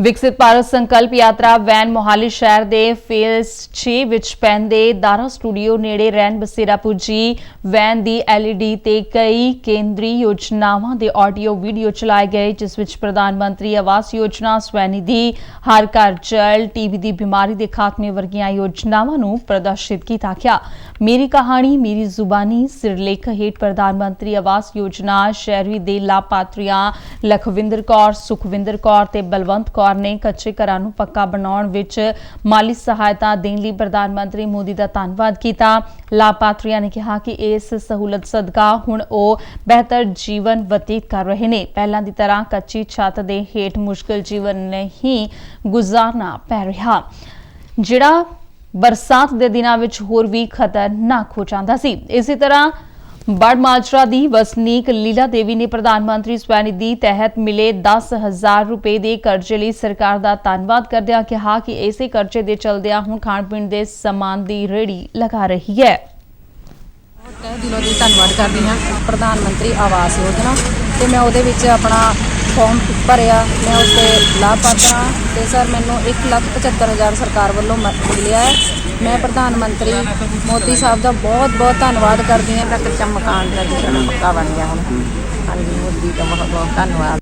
ਵਿਕਸਿਤ ਭਾਰਤ ਸੰਕਲਪ ਯਾਤਰਾ ਵੈਨ ਮੋਹਾਲੀ ਸ਼ਹਿਰ ਦੇ ਫੇਸ 6 ਵਿੱਚ ਪੈਂਦੇ ਦਾਰਾ ਸਟੂਡੀਓ ਨੇੜੇ ਰੈਨ ਬਸੇਰਾ ਪੁੱਜੀ। ਵੈਨ ਦੀ LED ਤੇ ਕਈ ਕੇਂਦਰੀ ਯੋਜਨਾਵਾਂ ਦੇ ਆਡੀਓ ਵੀਡੀਓ ਚਲਾਏ ਗਏ, ਜਿਸ ਵਿੱਚ ਪ੍ਰਧਾਨ ਮੰਤਰੀ ਆਵਾਸ ਯੋਜਨਾ, ਸਵੈਨਿਧੀ, ਹਰ ਘਰ ਜਲ ਟੀਬੀ ਦੀ ਬਿਮਾਰੀ ਦੇ ਖਾਤਮੇ ਵਰਗੀਆਂ ਯੋਜਨਾਵਾਂ ਨੂੰ ਪ੍ਰਦਰਸ਼ਿਤ ਕੀਤਾ ਗਿਆ। ਮੇਰੀ ਕਹਾਣੀ, ਮੇਰੀ ਜ਼ੁਬਾਨੀ ਸਿਰਲੇਖ ਹੇਠ ਪ੍ਰਧਾਨ ਮੰਤਰੀ ਆਵਾਸ ਯੋਜਨਾ, ਸ਼ਹਿਰੀ ਦੇ ਲਾਭਪਾਤਰੀਆਂ ਲਖਵਿੰਦਰ ਕੌਰ, ਸੁਖਵਿੰਦਰ ਕੌਰ ਤੇ ਬਲਵੰਤ ਕੌਰ ਨੇ ਕੱਚੇ ਘਰਾਂ ਨੂੰ ਪੱਕਾ ਬਣਾਉਣ ਵਿੱਚ ਮਾਲੀ ਸਹਾਇਤਾ ਦੇਣ ਲਈ ਪ੍ਰਧਾਨ ਮੰਤਰੀ ਮੋਦੀ ਦਾ ਧੰਨਵਾਦ ਕੀਤਾ। ਲਾਭਪਾਤਰੀਆਂ ਨੇ ਕਿਹਾ ਕਿ ਇਸ ਸਹੂਲਤ ਸਦਕਾ ਹੁਣ ਉਹ ਬਿਹਤਰ ਜੀਵਨ ਬਤੀਤ ਕਰ ਰਹੇ ਨੇ। ਪਹਿਲਾਂ ਦੀ ਤਰ੍ਹਾਂ ਕੱਚੀ ਛੱਤ ਦੇ ਹੇਠ ਮੁਸ਼ਕਲ ਜੀਵਨ ਨਹੀਂ ਗੁਜ਼ਾਰਨਾ ਪੈ ਰਿਹਾ। ਜਿਹੜਾ ਬਰਸਾਤ ਦੇ ਦਿਨਾਂ ਵਿੱਚ ਹੋਰ ਵੀ ਖਤਰਨਾਕ ਹੋ ਜਾਂਦਾ ਸੀ। ਇਸੇ ਤਰ੍ਹਾਂ ਬੜ ਦੀ ਵਸਨੀਕ ਲੀਲਾ ਦੇਵੀ ਨੇ ਪ੍ਰਧਾਨ ਮੰਤਰੀ ਸਵੈਨਿਧੀ ਤਹਿਤ ਮਿਲੇ 10000 ਰੁਪਏ ਦੇ ਕਰਜ਼ੇ ਲਈ ਸਰਕਾਰ ਦਾ ਧੰਨਵਾਦ ਕਰਦਿਆਂ ਕਿਹਾ ਕਿ ਇਸੇ ਕਰਜ਼ੇ ਦੇ ਚਲਦਿਆਂ ਹੁਣ ਖਾਣ ਪੀਣ ਦੇ ਸਮਾਨ ਦੀ ਰੇੜੀ ਲਗਾ ਰਹੀ ਹੈ। ਤਹਿ ਦਿਲੋਂ ਦੀ ਧੰਨਵਾਦ ਕਰਦੀ ਹਾਂ ਪ੍ਰਧਾਨ ਮੰਤਰੀ ਆਵਾਸ ਯੋਜਨਾ ਤੇ ਮੈਂ ਉਹਦੇ ਵਿੱਚ ਆਪਣਾ ਫਾਰਮ ਭਰਿਆ ਮੈਂ ਉਸ ਤੇ ਲਾਭਪਾਤਰ ਹਾਂ ਤੇ ਸਰ ਮੈਨੂੰ 175000 ਸਰਕਾਰ ਵੱਲੋਂ ਮ- ਮਿਲਿਆ ਹੈ। ਮੈਂ ਪ੍ਰਧਾਨ ਮੰਤਰੀ ਮੋਦੀ ਸਾਹਿਬ ਦਾ ਬਹੁਤ ਬਹੁਤ ਧੰਨਵਾਦ ਕਰਦੀ ਹਾਂ। ਕੱਚਾ ਮਕਾਨ ਦਾ ਜਿਹੜਾ ਪੱਕਾ ਬਣ ਗਿਆ ਹੁਣ। ਹਾਂਜੀ, ਮੋਦੀ ਦਾ ਬਹੁਤ ਬਹੁਤ ਧੰਨਵਾਦ।